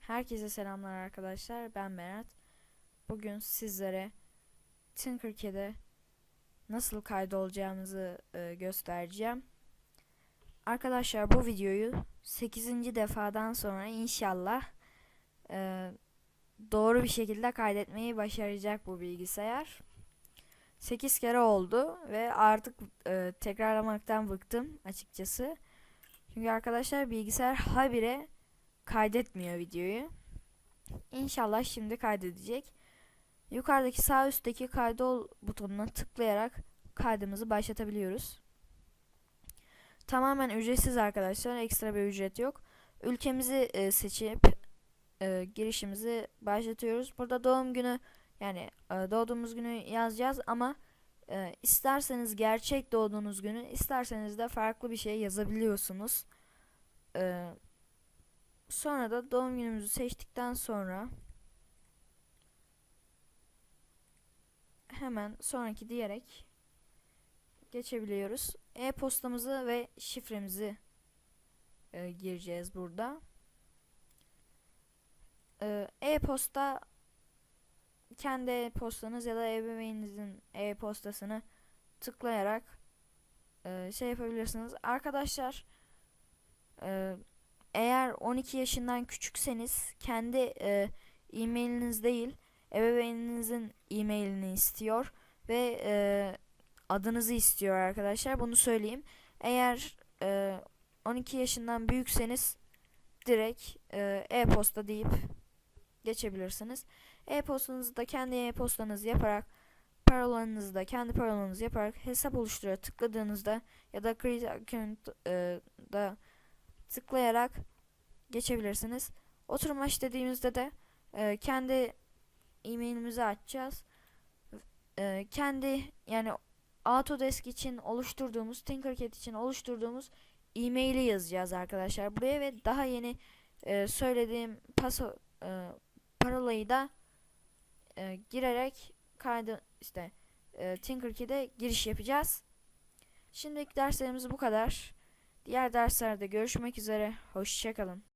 Herkese selamlar arkadaşlar. Ben Berat. Bugün sizlere Tinkercad'e nasıl kaydolacağımızı e, göstereceğim. Arkadaşlar bu videoyu 8. defadan sonra inşallah e, doğru bir şekilde kaydetmeyi başaracak bu bilgisayar. 8 kere oldu ve artık e, tekrarlamaktan bıktım açıkçası. Çünkü arkadaşlar bilgisayar habire kaydetmiyor videoyu. İnşallah şimdi kaydedecek. Yukarıdaki sağ üstteki kaydol butonuna tıklayarak kaydımızı başlatabiliyoruz. Tamamen ücretsiz arkadaşlar. Ekstra bir ücret yok. Ülkemizi e, seçip e, girişimizi başlatıyoruz. Burada doğum günü yani e, doğduğumuz günü yazacağız ama e, isterseniz gerçek doğduğunuz günü isterseniz de farklı bir şey yazabiliyorsunuz. E, Sonra da doğum günümüzü seçtikten sonra hemen sonraki diyerek geçebiliyoruz. E-postamızı ve şifremizi gireceğiz burada. E-posta kendi e-postanız ya da ebeveyninizin e-postasını tıklayarak e, şey yapabilirsiniz. Arkadaşlar e, eğer 12 yaşından küçükseniz kendi e, e-mailiniz değil ebeveyninizin e-mailini istiyor ve e, adınızı istiyor arkadaşlar. Bunu söyleyeyim. Eğer e, 12 yaşından büyükseniz direkt e, e-posta deyip geçebilirsiniz. E-postanızı da kendi e-postanızı yaparak parolanızı da kendi parolanızı yaparak hesap oluştura tıkladığınızda ya da create account e, da tıklayarak geçebilirsiniz. Oturma dediğimizde de e, kendi e-mailimizi açacağız. E, kendi yani Autodesk için oluşturduğumuz, Tinkercad için oluşturduğumuz e-maili yazacağız arkadaşlar buraya ve daha yeni e, söylediğim paso e, parolayı da e, girerek kaydı işte e, Tinkercad'e giriş yapacağız. Şimdiki derslerimiz bu kadar. Diğer derslerde görüşmek üzere. Hoşçakalın.